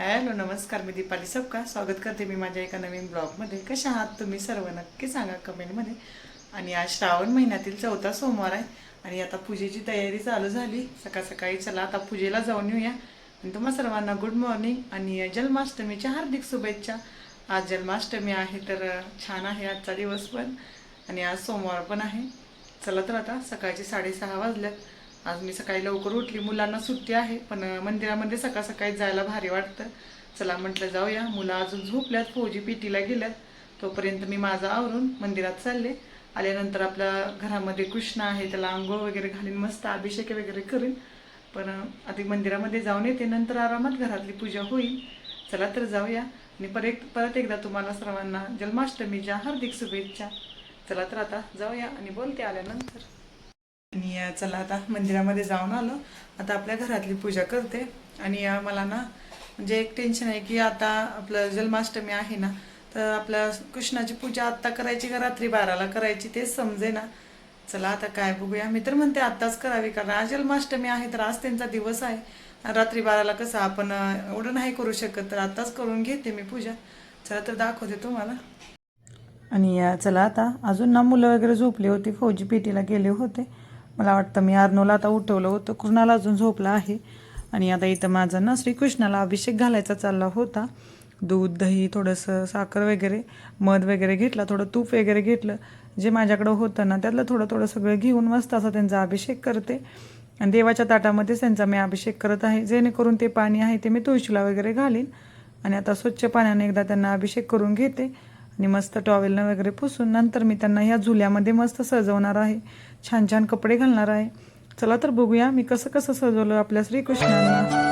Hello नमस्कार मी दीपाली सबका. स्वागत करते मी माझ्या एका नवीन ब्लॉगमध्ये. कशा आहात तुम्ही? सर्व नक्की सांगा कमेंटमध्ये. आणि आज श्रावण महिन्यातील चौथा सोमवार आहे आणि आता पूजेची तयारी चालू झाली. सकाळ सकाळी चला आता पूजेला जाऊन येऊया. आणि तुम्हा सर्वांना गुड मॉर्निंग आणि जन्माष्टमीच्या हार्दिक शुभेच्छा. आज जन्माष्टमी आहे तर छान आहे आजचा दिवस पण. आणि आज सोमवार पण आहे. चला तर आता सकाळचे साडेसहा वाजल्यात. आज मी सकाळी लवकर उठली. मुलांना सुट्टी आहे पण मंदिरामध्ये सकाळ सकाळी जायला भारी वाटतं. चला म्हटलं जाऊया. मुलं अजून झोपल्यात फौजी पिटीला गेल्यात. तोपर्यंत मी माझं आवरून मंदिरात चालले. आल्यानंतर आपल्या घरामध्ये कृष्ण आहे त्याला आंघोळ वगैरे घालीन मस्त अभिषेक वगैरे करीन. पण आधी मंदिरामध्ये जाऊन येते. नंतर आरामात घरातली पूजा होईल. चला तर जाऊया. आणि परत परत एकदा तुम्हाला सर्वांना जन्माष्टमीच्या हार्दिक शुभेच्छा. चला तर आता जाऊया आणि बोलते आल्यानंतर. आणि चला आता मंदिरामध्ये जाऊन आलो. आता आपल्या घरातली पूजा करते. आणि मला ना म्हणजे एक टेन्शन आहे की आता आपलं जन्माष्टमी आहे ना तर आपल्या कृष्णाची पूजा आत्ता करायची का रात्री बाराला करायची तेच समजे ना. चला आता काय बघूया. मी तर म्हणते आत्ताच करावी कारण आज जन्माष्टमी आहे तर आज त्यांचा दिवस आहे. रात्री बाराला कसं आपण एवढं नाही करू शकत तर आत्ताच करून घेते मी पूजा. चला तर दाखवते तुम्हाला. आणि चला आता. अजून ना मुलं वगैरे झोपली होती फौजी पेटीला गेले होते. मला वाटतं मी अर्नोला आता उठवलं होतं. कृष्णाला अजून झोपला आहे. आणि आता इथं माझा ना श्रीकृष्णाला अभिषेक घालायचा चालला होता. दूध दही थोडंसं साखर वगैरे मध वगैरे घेतला थोडं तूप वगैरे घेतलं. जे माझ्याकडं होतं ना त्यातलं थोडं थोडं सगळं घेऊन मस्त असा त्यांचा अभिषेक करते. आणि देवाच्या ताटामध्येच त्यांचा मी अभिषेक करत आहे. जेणेकरून ते पाणी आहे ते मी तुळशीला वगैरे घालीन. आणि आता स्वच्छ पाण्याने एकदा त्यांना अभिषेक करून घेते. आणि मस्त टॉवेलनं वगैरे पुसून नंतर मी त्यांना ह्या झुल्यामध्ये मस्त सजवणार आहे. छान छान कपडे घालणार आहे. चला तर बघूया मी कसं कसं सजवलं आपल्या श्रीकृष्णांना.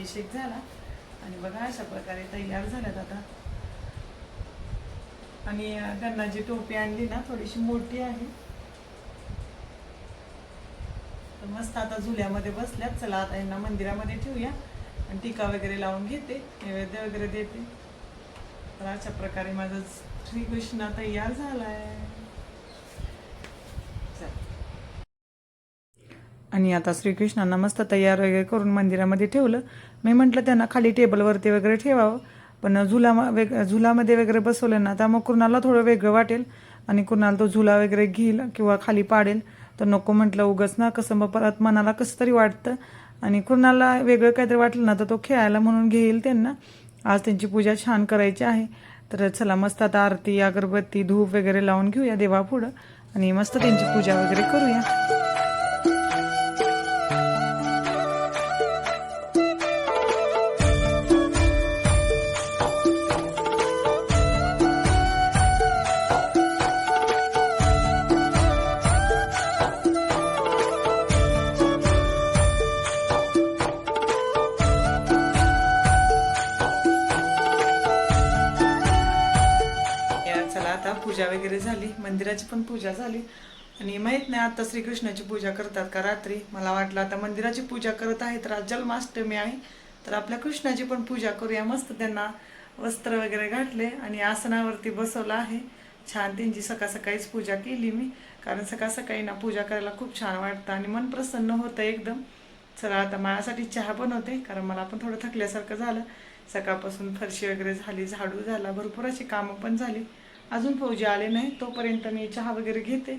अभिषेक झाला आणि बघा अशा प्रकारे तयार झाल्यात आता. आणि त्यांना जी टोपी आणली ना थोडीशी मोठी आहे. तर मस्त आता झुल्यामध्ये बसल्यात. चला आता यांना मंदिरामध्ये ठेवूया. आणि टीका वगैरे लावून घेते नैवेद्य वगैरे देते. तर अशा प्रकारे माझा श्रीकृष्ण तयार झालाय. आणि आता श्रीकृष्णांना मस्त तयार वगैरे करून मंदिरामध्ये ठेवलं. मी म्हटलं त्यांना खाली टेबलवरती वगैरे ठेवावं. पण झुला वेग झुलामध्ये वगैरे बसवलं ना त्यामुळे कुणाला थोडं वेगळं वाटेल आणि कुणाला तो झुला वगैरे घेईल किंवा खाली पाडेल तर नको म्हटलं उगच ना कसं मग परत मनाला कसं तरी वाटतं. आणि कुणाला वेगळं काहीतरी वाटलं ना तर तो खेळायला म्हणून घेईल त्यांना. आज त्यांची पूजा छान करायची आहे. तर चला मस्त आता आरती अगरबत्ती धूप वगैरे लावून घेऊया देवापुढं. आणि मस्त त्यांची पूजा वगैरे करूया. वगैरे झाली मंदिराची पण पूजा झाली. आणि माहीत नाही आता श्रीकृष्णाची पूजा करतात का रात्री? मला वाटलं आता मंदिराची पूजा करत आहे तर आज जन्माष्टमी आहे. तर आपल्या कृष्णाची पण पूजा करूया. मस्त त्यांना वस्त्र वगैरे घातले आणि आसनावरती बसवलं आहे. छान त्यांची सकाळ सकाळीच पूजा केली मी. कारण सकाळ सकाळी ना पूजा करायला खूप छान वाटतं आणि मन प्रसन्न होतं एकदम. चला आता माझ्यासाठी चहा बनवते कारण मला पण थोडं थकल्यासारखं झालं. सकाळपासून फरशी वगैरे झाली झाडू झाला भरपूर अशी कामं पण झाली. अजून फौजी आले नाही तोपर्यंत मी चहा वगैरे घेते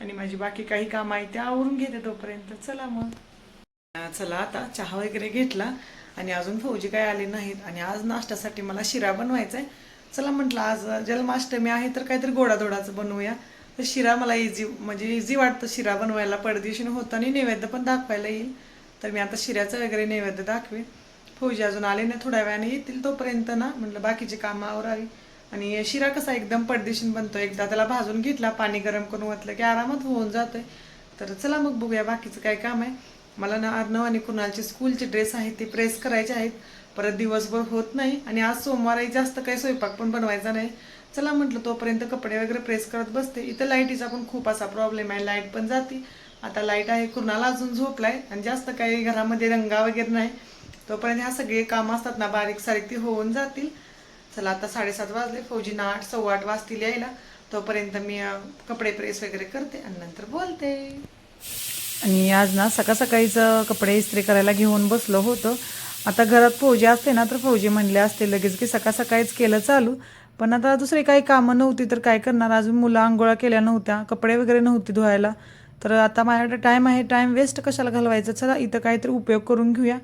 आणि माझी बाकी काही कामं आहे ते आवरून घेते तोपर्यंत. चला मग. चला आता चहा वगैरे घेतला आणि अजून फौजी काय आले नाहीत आणि आज नाश्त्यासाठी मला शिरा बनवायचा आहे चला म्हटलं आज जन्माष्टमी आहे तर काहीतरी गोडाधोडाचं बनवूया. तर शिरा मला इझी म्हणजे इझी वाटतं शिरा बनवायला. परदेशीन होतं आणि नैवेद्य पण दाखवायला येईल. तर मी आता शिऱ्याचं वगैरे नैवेद्य दाखवेन. फौजी अजून आले नाही थोड्या वेळाने येतील तोपर्यंत ना. म्हटलं बाकीची कामं आवरावी. आणि शिरा कसा एकदम पडदेशीन बनतो एकदा त्याला भाजून घेतला पाणी गरम करून ओतलं की आरामात होऊन जातोय. तर चला मग बघूया बाकीचं काय काम आहे. मला ना अर्णव आणि कुणालचे स्कूलचे ड्रेस आहेत ते प्रेस करायचे आहेत. परत दिवसभर होत नाही आणि आज सोमवारही जास्त काही स्वयंपाक पण बनवायचा नाही. चला म्हटलं तोपर्यंत कपडे वगैरे प्रेस करत बसते. इथं लाईटीचा पण खूप असा प्रॉब्लेम आहे. लाइट पण जाते. आता लाइट आहे कुणाला अजून झोपलाय आणि जास्त काही घरामध्ये रंगा वगैरे नाही. तोपर्यंत ह्या सगळे कामं असतात ना बारीक सारीक ती होऊन जातील. चला आता साडेसात वाजले फौजीना आठ सव्वा आठ वाजतील यायला. तोपर्यंत मी कपडे प्रेस वगैरे करते आणि नंतर बोलते. आणि आज ना सकाळ सकाळीच कपडे इस्त्री करायला घेऊन बसलो होतो. आता घरात फौजी असते ना तर फौजी म्हणले असते लगेच की सकाळ सकाळीच केलं चालू. पण आता दुसरी काही कामं नव्हती तर काय करणार? अजून मुलं आंघोळा केल्या नव्हत्या कपडे वगैरे नव्हते धुवायला. तर आता माझ्याकडे टाईम आहे टाईम वेस्ट कशाला घालवायचा? चला इथं काहीतरी उपयोग करून घेऊया.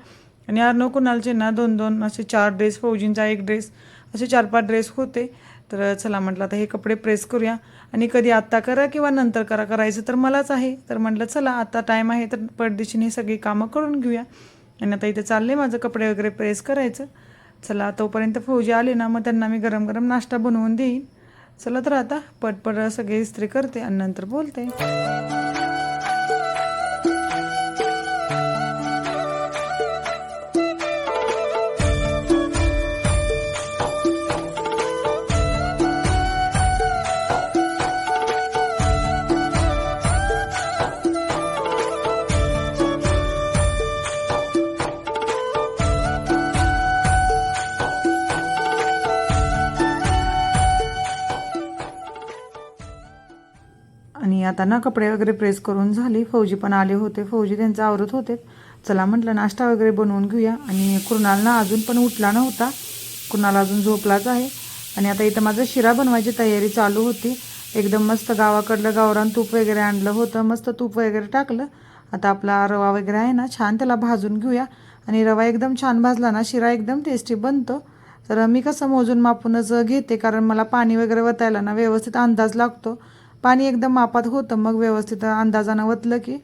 आणि अर्णव कुणालचे ना दोन दोन असे चार ड्रेस फौजींचा एक ड्रेस असे चार पाच ड्रेस होते. तर चला म्हटलं आता हे कपडे प्रेस करूया. आणि कधी आत्ता करा किंवा नंतर करा करायचं तर मलाच आहे. तर म्हटलं चला आता टाईम आहे तर पडदिशीने सगळी कामं करून घेऊया. आणि आता इथे चालले माझं कपडे वगैरे प्रेस करायचं. चला तोपर्यंत फौजी आले ना मग त्यांना मी गरम गरम नाश्ता बनवून देईन. चला तर आता पटपट सगळे इस्त्री करते आणि नंतर बोलते. आता ना कपडे वगैरे प्रेस करून झाली. फौजी पण आले होते. फौजी त्यांचं आवरत होते. चला म्हटलं नाश्ता वगैरे बनवून घेऊया. आणि कुणाल ना अजून पण उठला नव्हता. कुणाल अजून झोपलाच आहे. आणि आता इथं माझं शिरा बनवायची तयारी चालू होती. एकदम मस्त गावाकडलं गावरान तूप वगैरे आणलं होतं. मस्त तूप वगैरे टाकलं. आता आपला रवा वगैरे आहे ना छान त्याला भाजून घेऊया. आणि रवा एकदम छान भाजला ना शिरा एकदम टेस्टी बनतो. तर मी कसं मोजून मापूनच घेते कारण मला पाणी वगैरे वतायला ना व्यवस्थित अंदाज लागतो. पाणी एकदम मापात होतं. मग व्यवस्थित अंदाजानं वतलं की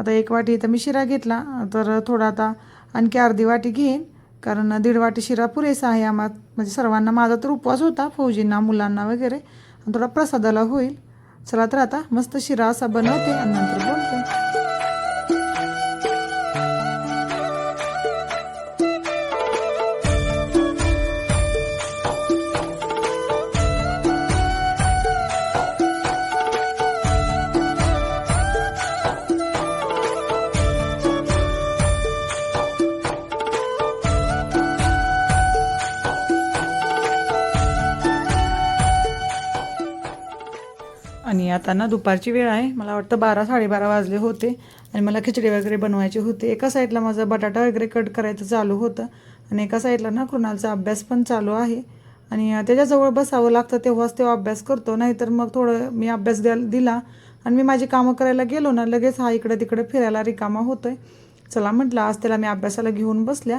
आता एक वाटी इथं मी शिरा घेतला. तर थोडा आता आणखी अर्धी वाटी घेईन. कारण दीड वाटी शिरा पुरेसा आहे आम्हा म्हणजे सर्वांना माझा तर उपवास होता फौजींना मुलांना वगैरे. आणि थोडा प्रसादाला होईल. चला तर आता मस्त शिरा असा बनवते आणि नंतर बोलते. आता ना दुपारची वेळ आहे. मला वाटतं बारा साडेबारा वाजले होते आणि मला खिचडी वगैरे बनवायची होती. एका साईडला माझा बटाटा वगैरे कट करायचं चालू होतं आणि एका साईडला ना कृणालचा अभ्यास पण चालू आहे. आणि त्याच्याजवळ बसावं लागतं तेव्हाच तेव्हा अभ्यास करतो. नाहीतर मग थोडं मी अभ्यास द्यायला दिला आणि मी माझी कामं करायला गेलो ना लगेच हा इकडं तिकडे फिरायला रिकामा होतो आहे चला म्हटलं आज त्याला मी अभ्यासाला घेऊन बसल्या.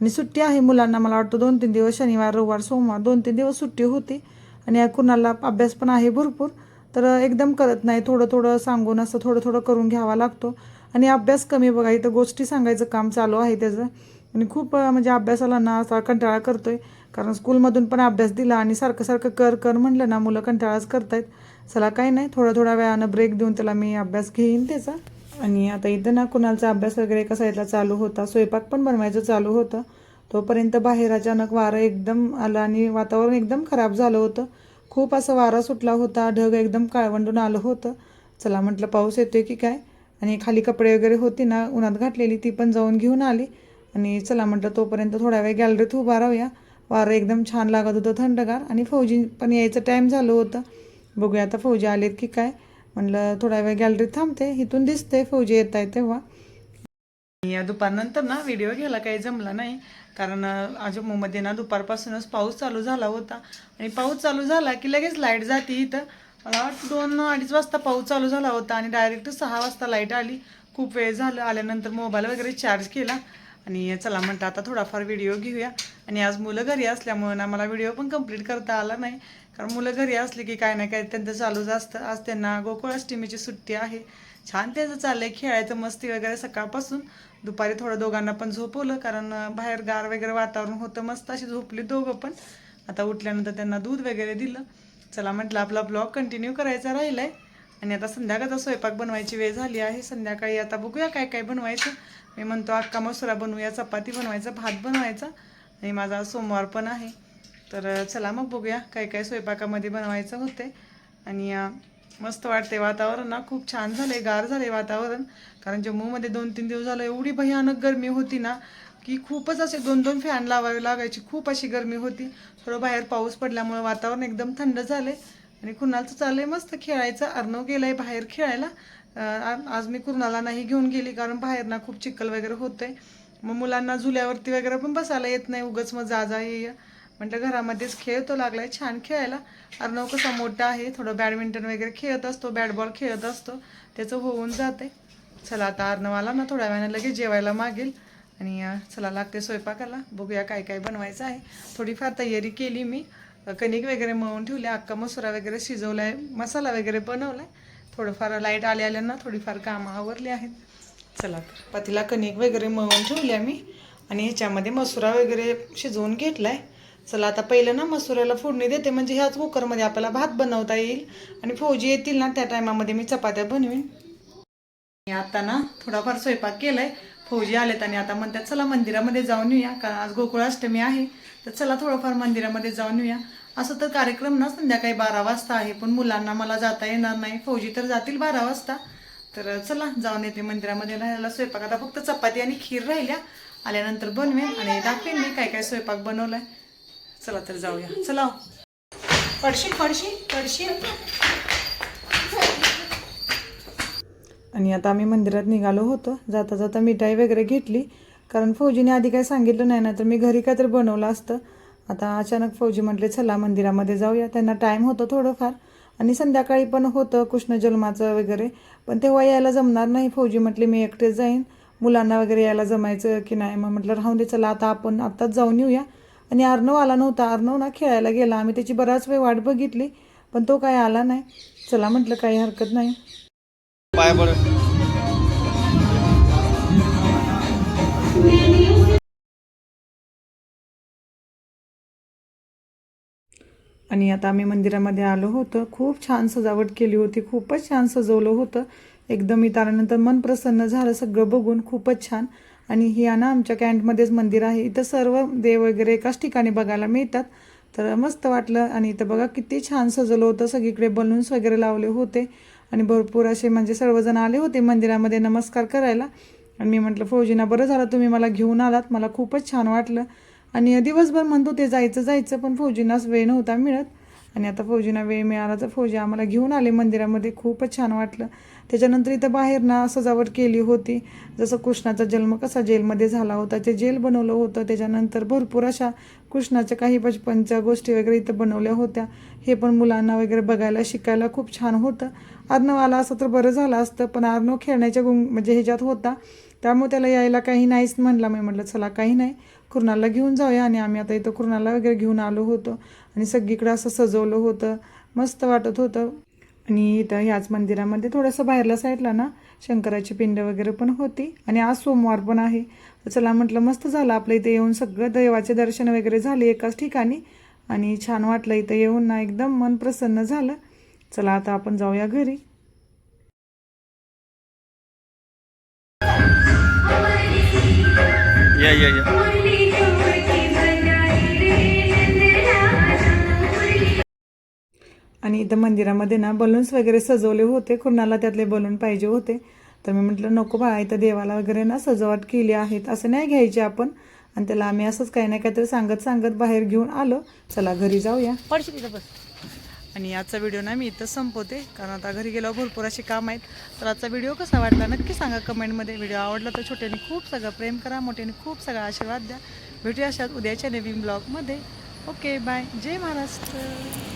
आणि सुट्टी आहे मुलांना. मला वाटतं दोन तीन दिवस शनिवार रविवार सोमवार दोन तीन दिवस सुट्टी होती. आणि या कुणाला अभ्यास पण आहे भरपूर. तर एकदम करत नाही. थोडं थोडं सांगून असं थोडं थोडं करून घ्यावा लागतो. आणि अभ्यास कमी बघा इथं गोष्टी सांगायचं काम चालू आहे त्याचं. आणि खूप म्हणजे अभ्यासाला ना असा कंटाळा करतो आहे कारण स्कूलमधून पण अभ्यास दिला आणि सारखं सारखं कर कर म्हटलं ना मुलं कंटाळाच करतायत. चला काही नाही. थोडा थोड्या वेळानं ब्रेक देऊन त्याला मी अभ्यास घेईन त्याचा. आणि आता इथं ना कुणालचा अभ्यास वगैरे कसायला चालू होता. स्वयंपाक पण बनवायचं चालू होतं. तोपर्यंत बाहेर अचानक वारं एकदम आलं आणि वातावरण एकदम खराब झालं होतं. खूप असं वारा सुटला होता ढग एकदम काळवंडून आलं होतं. चला म्हटलं पाऊस येतोय की काय? आणि खाली कपडे वगैरे होती ना उन्हात घातलेली ती पण जाऊन घेऊन आली. आणि चला म्हटलं तोपर्यंत थोडा वेळ गॅलरीत उभा राहूया. वारं एकदम छान लागत होतं थंडगार. आणि फौजी पण यायचं टाईम झालं होतं. बघूया आता फौजी आलेत की काय? म्हणलं थोडा वेळ गॅलरीत थांबते. इथून दिसते फौजी येत आहे तेव्हा. या दुपारनंतर ना व्हिडिओ घ्यायला काही जमला नाही. कारण अं, ना दुपारपासूनच पाऊस चालू झाला होता. आणि पाऊस चालू झाला की लगेच लाइट जाते इथं. मला वाटतं दोन अडीच वाजता पाऊस चालू झाला होता आणि डायरेक्ट सहा वाजता लाइट आली. खूप वेळ झालं. आल्यानंतर मोबाईल वगैरे चार्ज केला. आणि चला म्हणतं आता थोडाफार व्हिडिओ घेऊया. आणि आज मुलं घरी असल्यामुळं ना मला व्हिडिओ पण कंप्लीट करता आला नाही. कारण मुलं घरी असली की काय ना काय त्यांचं चालूच असतं. आज त्यांना गोकुळाष्टमीची सुट्टी आहे. छान त्याचं चाललंय खेळायचं मस्ती वगैरे सकाळपासून. दुपारी थोडं दोघांना पण झोपवलं कारण बाहेर गार वगैरे वातावरण होतं मस्त अशी झोपली दोघं पण. आता उठल्यानंतर त्यांना दूध वगैरे दिलं. चला म्हटलं आपला ब्लॉग कंटिन्यू करायचा राहिलाय. आणि आता संध्याकाळचा स्वयंपाक बनवायची वेळ झाली आहे. संध्याकाळी आता बघूया काय काय बनवायचं. मी म्हणतो अक्का मसुरा बनवूया चपाती बनवायचा भात बनवायचा. आणि माझा सोमवार पण आहे. तर चला मग बघूया काय काय स्वयंपाकामध्ये बनवायचं होते आणि मस्त वाटते वातावरण ना? खूप छान झालंय गार झाले वातावरण. कारण जम्मूमध्ये दोन तीन दिवस झालं एवढी भयानक गरमी होती ना की खूपच असे दोन दोन फॅन लावावे लागायची. खूप अशी गरमी होती. थोडं बाहेर पाऊस पडल्यामुळे वातावरण एकदम थंड झाले आणि कुणालचं चाललंय मस्त खेळायचं. अर्णव गेलाय बाहेर खेळायला. आज मी कुणाला नाही घेऊन गेली कारण बाहेर ना खूप चिखल वगैरे होतंय. मग मुलांना झुल्यावरती वगैरे पण बसायला येत नाही. उगाच मग जा जा ये ये. म्हटलं घरामध्येच खेळतो लागलाय छान खेळायला. अर्णव कसा मोठा आहे थोडं बॅडमिंटन वगैरे खेळत असतो बॅट बॉल खेळत असतो. त्याचं होऊन जाते चला आता अर्णव आला ना थोड्या वेळाने लगेच जेवायला मागेल. आणि चला लागते स्वयंपाकाला. बघूया काय काय बनवायचं आहे. थोडीफार तयारी केली मी. कणिक वगैरे मळून ठेवली अक्का मसुरा वगैरे शिजवलाय मसाला वगैरे बनवलाय. थोडंफार लाइट आले आल्यांना थोडीफार कामं आवरली आहेत. चला तर. पतीला कणिक वगैरे मळून ठेवल्या मी आणि ह्याच्यामध्ये मसुरा वगैरे शिजवून घेतलाय. चला आता पहिलं ना मसुऱ्याला फोडणी देते. म्हणजे ह्याच कुकरमध्ये आपल्याला भात बनवता येईल. आणि फौजी येतील ना त्या टायमामध्ये मी चपात्या बनवीन. मी आता ना थोडाफार स्वयंपाक केलाय. फौजी आलेत आणि आता म्हणतात चला मंदिरामध्ये जाऊन येऊया. कारण आज गोकुळाष्टमी आहे. तर चला थोडंफार मंदिरामध्ये जाऊन येऊया. असं तर कार्यक्रम ना संध्याकाळी बारा वाजता आहे. पण मुलांना मला जाता येणार नाही. फौजी तर जातील बारा वाजता. तर चला जाऊन येते मंदिरामध्ये. राहायला स्वयंपाक आता फक्त चपाती आणि खीर राहिल्या. आल्यानंतर बनवेन आणि दाखवेन मी काय काय स्वयंपाक बनवलाय. चला तर जाऊया. चला हो. पडशील पडशील पडशील आणि आता आम्ही मंदिरात निघालो होतो. जाता जाता मिठाई वगैरे घेतली. कारण फौजीने आधी काही सांगितलं नाही ना तर मी घरी काहीतरी बनवलं असतं. आता अचानक फौजी म्हटले चला मंदिरामध्ये जाऊया. त्यांना टाईम होतं थोडंफार. आणि संध्याकाळी पण होतं कृष्ण जन्माचं वगैरे. पण तेव्हा यायला जमणार नाही. फौजी म्हटले मी एकटेच जाईन. मुलांना वगैरे यायला जमायचं की नाही? मग म्हटलं राहून दे चला आता आपण आत्ताच जाऊन येऊया. आणि अर्णव आला नव्हता. अर्णव ना खेळायला गेला. आम्ही त्याची बराच वेळ वाट बघितली पण तो काय आला नाही. चला म्हटलं काही हरकत नाही. बरं आणि आता आम्ही मंदिरामध्ये आलो होतो. खूप छान सजावट केली होती. खूपच छान सजवलं होतं. एकदम इथं आल्यानंतर मन प्रसन्न झालं सगळं बघून. खूपच छान. आणि ही ना आमच्या कॅन्टमध्येच मंदिर आहे. इथं सर्व देव वगैरे एकाच ठिकाणी बघायला मिळतात. तर मस्त वाटलं. आणि इथं बघा किती छान सजवलं होतं. सगळीकडे बलून्स वगैरे लावले होते. आणि भरपूर असे म्हणजे सर्वजण आले होते मंदिरामध्ये नमस्कार करायला. आणि मी म्हटलं फौजीना बरं झालं तुम्ही मला घेऊन आलात. मला खूपच छान वाटलं. आणि दिवसभर म्हणतो ते जायचं जायचं. पण फौजींनाच वेळ नव्हता मिळत. आणि आता फौजींना वेळ मिळाला तर फौजी आम्हाला घेऊन आले मंदिरामध्ये. खूपच छान वाटलं. त्याच्यानंतर इथं बाहेर ना सजावट केली होती. जसं कृष्णाचा जन्म कसा जेलमध्ये झाला होता ते जेल बनवलं होतं. त्याच्यानंतर भरपूर अशा कृष्णाच्या काही बचपनच्या गोष्टी वगैरे इथं बनवल्या होत्या. हे पण मुलांना वगैरे बघायला शिकायला खूप छान होतं. अर्णव आला असं तर बरं झालं असतं पण अर्णव खेळण्याच्या गुंग म्हणजे ह्याच्यात होता. त्यामुळे त्याला यायला काही नाहीच म्हणला. मी म्हटलं चला काही नाही. कुर्नाला घेऊन जाऊया आणि आम्ही आता इथं कुर्नाला वगैरे घेऊन आलो होतो. आणि सगळीकडे असं सजवलं होतं मस्त वाटत होतं. आणि इथं ह्याच मंदिरामध्ये थोडंसं बाहेरल्या साईडला ना शंकराची पिंड वगैरे पण होती. आणि आज सोमवार पण आहे. तर चला म्हटलं मस्त झालं. आपलं इथे येऊन सगळं देवाचे दर्शन वगैरे झाले एकाच ठिकाणी. आणि छान वाटलं इथं येऊन ना एकदम मन प्रसन्न झालं. चला आता आपण जाऊया घरी. या या या. आणि इथं मंदिरामध्ये ना बलून्स वगैरे सजवले होते. कुणाला त्यातले बलून पाहिजे होते. तर मी म्हटलं नको बाळा इथं देवाला वगैरे ना सजावट केली आहेत. असं नाही घ्यायचे आपण. आणि त्याला आम्ही असंच काही ना काहीतरी सांगत सांगत बाहेर घेऊन आलो. चला घरी जाऊया. पडशी तिथं बस. आणि आजचा व्हिडिओ ना मी इथं संपवते. कारण आता घरी गेल्यावर भरपूर असे काम आहेत. तर आजचा व्हिडिओ कसा वाटला नक्की सांगा कमेंटमध्ये व्हिडिओ आवडला तर छोट्याने खूप सगळं प्रेम करा. मोठ्याने खूप सगळा आशीर्वाद द्या. भेटूया अशात उद्याच्या नवीन ब्लॉगमध्ये ओके बाय जय महाराष्ट्र.